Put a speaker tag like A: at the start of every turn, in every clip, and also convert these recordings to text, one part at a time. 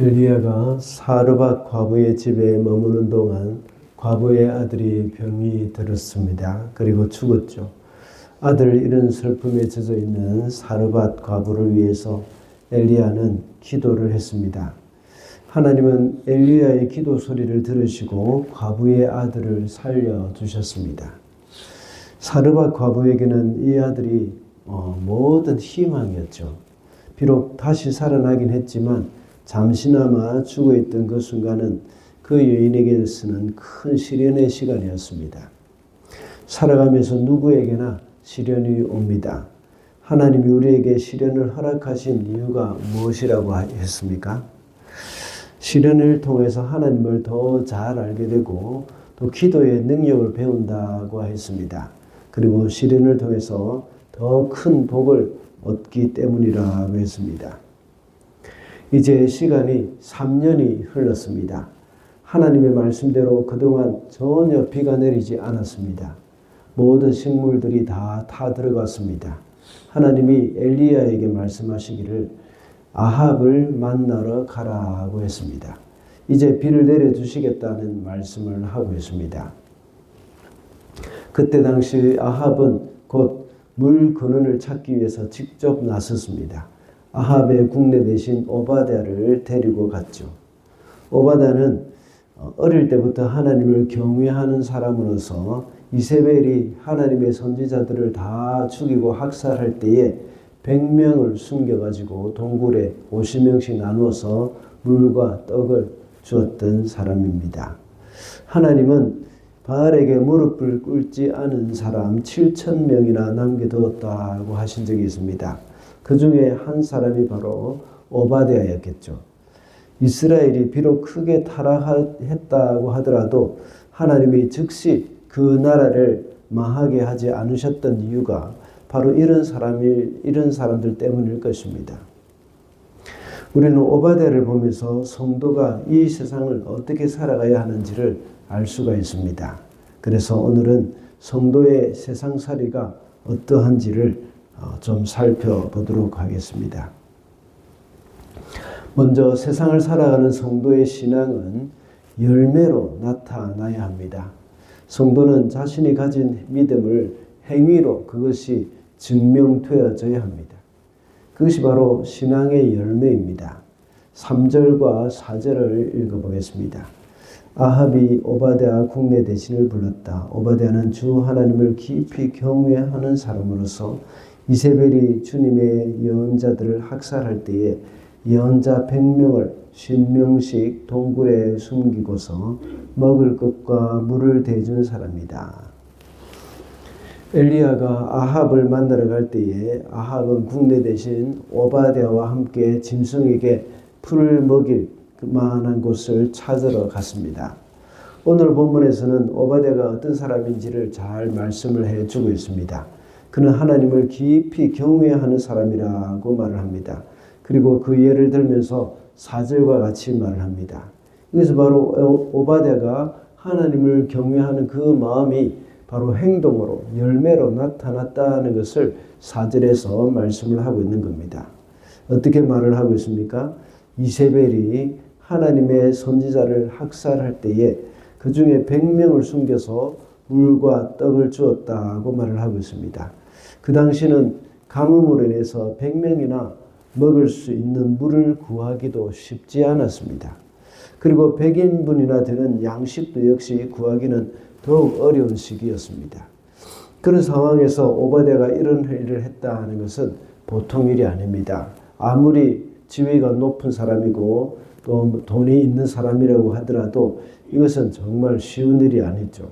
A: 엘리야가 사르밧 과부의 집에 머무는 동안 과부의 아들이 병이 들었습니다. 그리고 죽었죠. 아들 잃은 슬픔에 젖어 있는 사르밧 과부를 위해서 엘리야는 기도를 했습니다. 하나님은 엘리야의 기도 소리를 들으시고 과부의 아들을 살려 주셨습니다. 사르밧 과부에게는 이 아들이 어, 모든 희망이었죠. 비록 다시 살아나긴 했지만 잠시나마 죽어 있던 그 순간은 그 여인에게서는 큰 시련의 시간이었습니다. 살아가면서 누구에게나 시련이 옵니다. 하나님이 우리에게 시련을 허락하신 이유가 무엇이라고 했습니까? 시련을 통해서 하나님을 더 잘 알게 되고 또 기도의 능력을 배운다고 했습니다. 그리고 시련을 통해서 더 큰 복을 얻기 때문이라고 했습니다. 이제 시간이 3년이 흘렀습니다. 하나님의 말씀대로 그동안 전혀 비가 내리지 않았습니다. 모든 식물들이 다 타 들어갔습니다. 하나님이 엘리야에게 말씀하시기를 아합을 만나러 가라고 했습니다. 이제 비를 내려 주시겠다는 말씀을 하고 있습니다. 그때 당시 아합은 곧 물 근원을 찾기 위해서 직접 나섰습니다. 아합의 국내 대신 오바댜를 데리고 갔죠. 오바댜는 어릴 때부터 하나님을 경외하는 사람으로서 이세벨이 하나님의 선지자들을 다 죽이고 학살할 때에 100명을 숨겨가지고 동굴에 50명씩 나누어서 물과 떡을 주었던 사람입니다. 하나님은 바알에게 무릎을 꿇지 않은 사람 7천 명이나 남겨두었다고 하신 적이 있습니다. 그 중에 한 사람이 바로 오바데아였겠죠. 이스라엘이 비록 크게 타락했다고 하더라도 하나님이 즉시 그 나라를 망하게 하지 않으셨던 이유가 바로 이런 사람이 이런 사람들 때문일 것입니다. 우리는 오바데를 보면서 성도가 이 세상을 어떻게 살아가야 하는지를 알 수가 있습니다. 그래서 오늘은 성도의 세상살이가 어떠한지를 어, 좀 살펴보도록 하겠습니다. 먼저 세상을 살아가는 성도의 신앙은 열매로 나타나야 합니다. 성도는 자신이 가진 믿음을 행위로 그것이 증명되어져야 합니다. 그것이 바로 신앙의 열매입니다. 3절과 4절을 읽어보겠습니다. 아합이 오바데아 국내 대신을 불렀다. 오바데아는 주 하나님을 깊이 경외하는 사람으로서 이세벨이 주님의 예언자들을 학살할 때에 예언자 100명을 50명씩 동굴에 숨기고서 먹을 것과 물을 대준 사람이다. 엘리야가 아합을 만나러 갈 때에 아합은 국내 대신 오바데아와 함께 짐승에게 풀을 먹일 그만한 곳을 찾으러 갔습니다. 오늘 본문에서는 오바데가 어떤 사람인지를 잘 말씀을 해주고 있습니다. 그는 하나님을 깊이 경외하는 사람이라고 말을 합니다. 그리고 그 예를 들면서 사절과 같이 말을 합니다. 이것은 바로 오바데가 하나님을 경외하는 그 마음이 바로 행동으로 열매로 나타났다는 것을 사절에서 말씀을 하고 있는 겁니다. 어떻게 말을 하고 있습니까? 이세벨이 하나님의 선지자를 학살할 때에 그 중에 100명을 숨겨서 물과 떡을 주었다고 말을 하고 있습니다. 그 당시는 가뭄으로 인해서 100명이나 먹을 수 있는 물을 구하기도 쉽지 않았습니다. 그리고 100인분이나 되는 양식도 역시 구하기는 더욱 어려운 시기였습니다. 그런 상황에서 오바데가 이런 일을 했다는 것은 보통 일이 아닙니다. 아무리 지위가 높은 사람이고 또 돈이 있는 사람이라고 하더라도 이것은 정말 쉬운 일이 아니죠.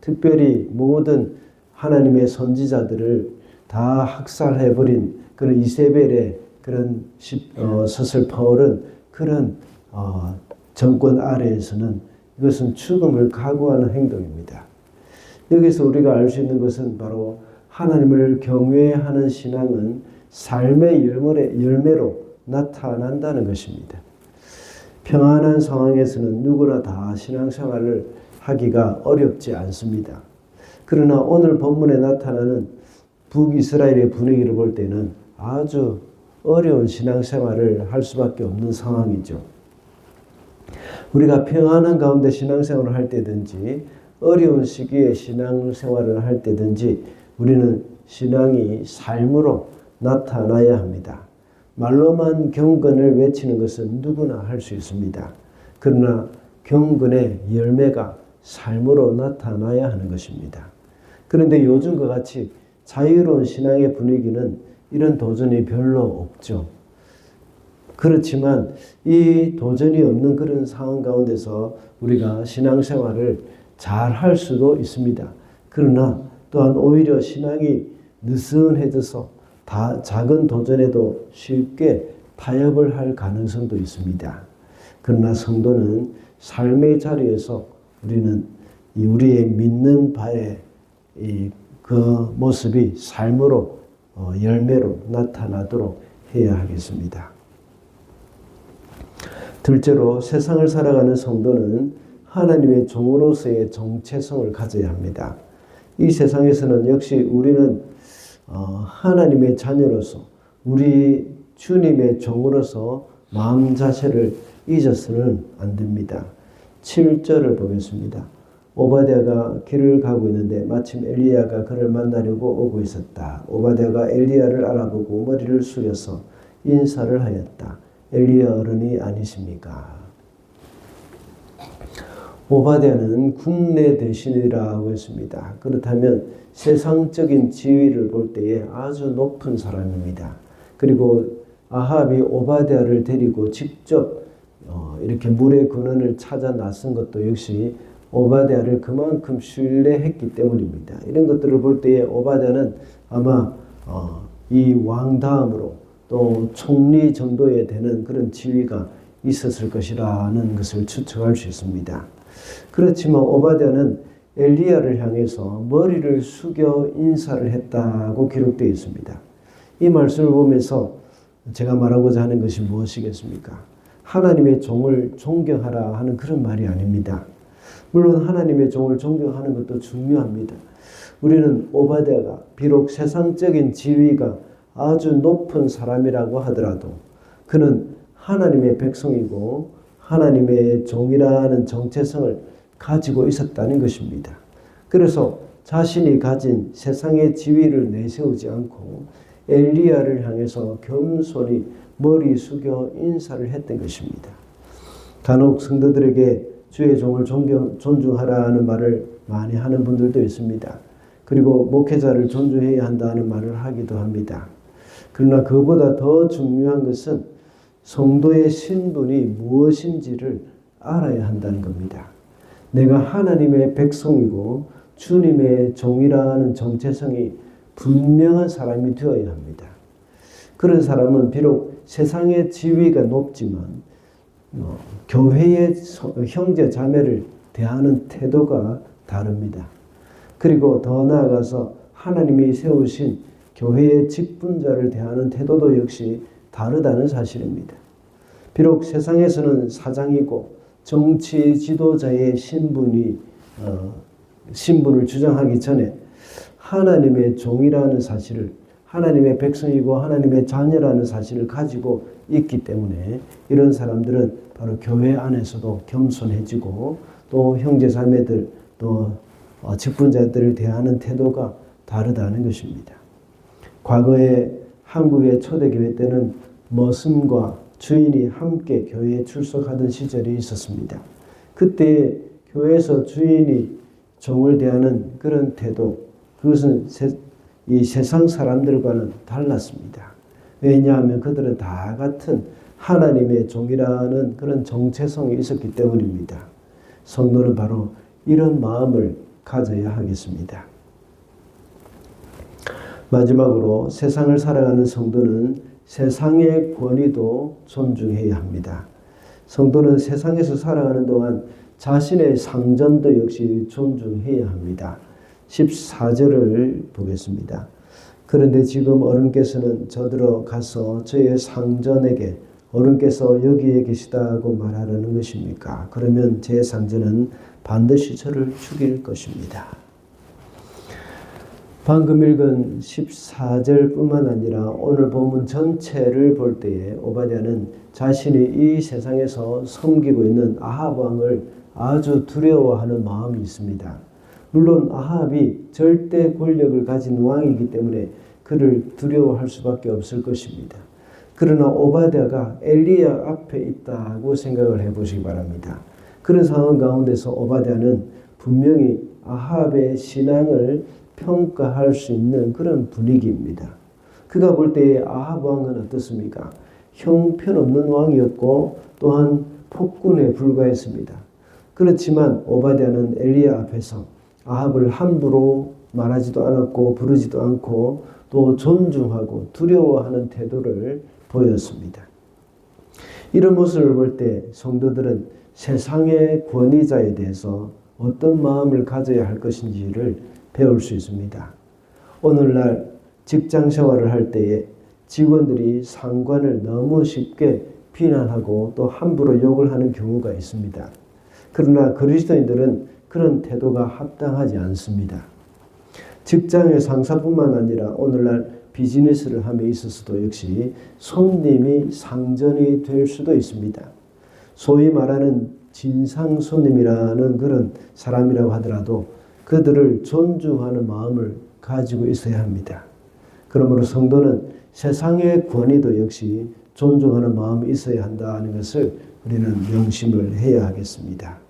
A: 특별히 모든 하나님의 선지자들을 다 학살해버린 그런 이세벨의 그런 어, 서슬퍼울은 그런 어, 정권 아래에서는 이것은 죽음을 각오하는 행동입니다. 여기서 우리가 알 수 있는 것은 바로 하나님을 경외하는 신앙은 삶의 열매로 나타난다는 것입니다. 평안한 상황에서는 누구나 다 신앙생활을 하기가 어렵지 않습니다. 그러나 오늘 본문에 나타나는 북이스라엘의 분위기를 볼 때는 아주 어려운 신앙생활을 할 수밖에 없는 상황이죠. 우리가 평안한 가운데 신앙생활을 할 때든지 어려운 시기에 신앙생활을 할 때든지 우리는 신앙이 삶으로 나타나야 합니다. 말로만 경건을 외치는 것은 누구나 할 수 있습니다. 그러나 경건의 열매가 삶으로 나타나야 하는 것입니다. 그런데 요즘과 같이 자유로운 신앙의 분위기는 이런 도전이 별로 없죠. 그렇지만 이 도전이 없는 그런 상황 가운데서 우리가 신앙생활을 잘 할 수도 있습니다. 그러나 또한 오히려 신앙이 느슨해져서 다 작은 도전에도 쉽게 타협을 할 가능성도 있습니다. 그러나 성도는 삶의 자리에서 우리는 이 우리의 믿는 이 그 모습이 삶으로 어, 열매로 나타나도록 해야 하겠습니다. 둘째로 세상을 살아가는 성도는 하나님의 종으로서의 정체성을 가져야 합니다. 이 세상에서는 역시 우리는 어, 하나님의 자녀로서 우리 주님의 종으로서 마음 자세를 잊어서는 안 됩니다. 7절을 보겠습니다. 오바댜가 길을 가고 있는데 마침 엘리야가 그를 만나려고 오고 있었다. 오바댜가 엘리야를 알아보고 머리를 숙여서 인사를 하였다. 엘리야 어른이 아니십니까? 오바댜는 국내 대신이라고 했습니다. 그렇다면 세상적인 지위를 볼 때에 아주 높은 사람입니다. 그리고 아합이 오바댜를 데리고 직접 어, 이렇게 물의 근원을 찾아 나선 것도 역시 오바댜를 그만큼 신뢰했기 때문입니다. 이런 것들을 볼 때에 오바댜는 아마 어, 이왕 다음으로 또 총리 정도에 되는 그런 지위가 있었을 것이라는 것을 추측할 수 있습니다. 그렇지만 오바댜는 엘리야를 향해서 머리를 숙여 인사를 했다고 기록되어 있습니다. 이 말씀을 보면서 제가 말하고자 하는 것이 무엇이겠습니까? 하나님의 종을 존경하라 하는 그런 말이 아닙니다. 물론 하나님의 종을 존경하는 것도 중요합니다. 우리는 오바댜가 비록 세상적인 지위가 아주 높은 사람이라고 하더라도 그는 하나님의 백성이고 하나님의 종이라는 정체성을 가지고 있었다는 것입니다. 그래서 자신이 가진 세상의 지위를 내세우지 않고 엘리야를 향해서 겸손히 머리 숙여 인사를 했던 것입니다. 간혹 성도들에게 주의 종을 존경, 존중하라는 말을 많이 하는 분들도 있습니다. 그리고 목회자를 존중해야 한다는 말을 하기도 합니다. 그러나 그보다 더 중요한 것은 성도의 신분이 무엇인지를 알아야 한다는 겁니다. 내가 하나님의 백성이고 주님의 종이라는 정체성이 분명한 사람이 되어야 합니다. 그런 사람은 비록 세상의 지위가 높지만 어, 교회의 형제 자매를 대하는 태도가 다릅니다. 그리고 더 나아가서 하나님이 세우신 교회의 직분자를 대하는 태도도 역시 다르다는 사실입니다. 비록 세상에서는 사장이고 정치 지도자의 신분이 어, 신분을 주장하기 전에 하나님의 종이라는 사실을 하나님의 백성이고 하나님의 자녀라는 사실을 가지고 있기 때문에 이런 사람들은 바로 교회 안에서도 겸손해지고 또 형제 자매들 또 어, 직분자들을 대하는 태도가 다르다는 것입니다. 과거에 한국의 초대교회 때는 머슴과 주인이 함께 교회에 출석하던 시절이 있었습니다. 그때 교회에서 주인이 종을 대하는 그런 태도, 그것은 세, 이 세상 사람들과는 달랐습니다. 왜냐하면 그들은 다 같은 하나님의 종이라는 그런 정체성이 있었기 때문입니다. 성도는 바로 이런 마음을 가져야 하겠습니다. 마지막으로 세상을 살아가는 성도는 세상의 권위도 존중해야 합니다. 성도는 세상에서 살아가는 동안 자신의 상전도 역시 존중해야 합니다. 14절을 보겠습니다. 그런데 지금 어른께서는 저들어 가서 저의 상전에게 어른께서 여기에 계시다고 말하라는 것입니까? 그러면 제 상전은 반드시 저를 죽일 것입니다. 방금 읽은 14절뿐만 아니라 오늘 본문 전체를 볼 때에 오바댜는 자신이 이 세상에서 섬기고 있는 아합 왕을 아주 두려워하는 마음이 있습니다. 물론 아합이 절대 권력을 가진 왕이기 때문에 그를 두려워할 수밖에 없을 것입니다. 그러나 오바댜가 엘리야 앞에 있다고 생각을 해보시기 바랍니다. 그런 상황 가운데서 오바댜는 분명히 아합의 신앙을 평가할 수 있는 그런 분위기입니다. 그가 볼 때의 아합 왕은 어떻습니까? 형편없는 왕이었고 또한 폭군에 불과했습니다. 그렇지만 오바댜는 엘리야 앞에서 아합을 함부로 말하지도 않았고 부르지도 않고 또 존중하고 두려워하는 태도를 보였습니다. 이런 모습을 볼 때 성도들은 세상의 권위자에 대해서 어떤 마음을 가져야 할 것인지를 배울 수 있습니다. 오늘날 직장 생활을 할 때에 직원들이 상관을 너무 쉽게 비난하고 또 함부로 욕을 하는 경우가 있습니다. 그러나 그리스도인들은 그런 태도가 합당하지 않습니다. 직장의 상사뿐만 아니라 오늘날 비즈니스를 함에 있어서도 역시 손님이 상전이 될 수도 있습니다. 소위 말하는 진상 손님이라는 그런 사람이라고 하더라도 그들을 존중하는 마음을 가지고 있어야 합니다. 그러므로 성도는 세상의 권위도 역시 존중하는 마음이 있어야 한다는 것을 우리는 명심을 해야 하겠습니다.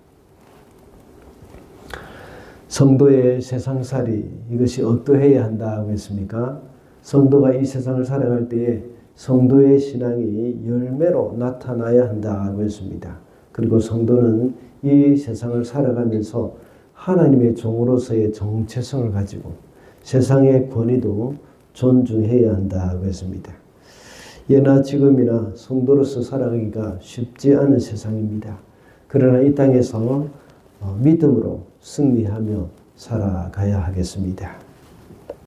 A: 성도의 세상살이 이것이 어떠해야 한다고 했습니까? 성도가 이 세상을 살아갈 때에 성도의 신앙이 열매로 나타나야 한다고 했습니다. 그리고 성도는 이 세상을 살아가면서 하나님의 종으로서의 정체성을 가지고 세상의 권위도 존중해야 한다고 했습니다. 예나 지금이나 성도로서 살아가기가 쉽지 않은 세상입니다. 그러나 이 땅에서 믿음으로 승리하며 살아가야 하겠습니다.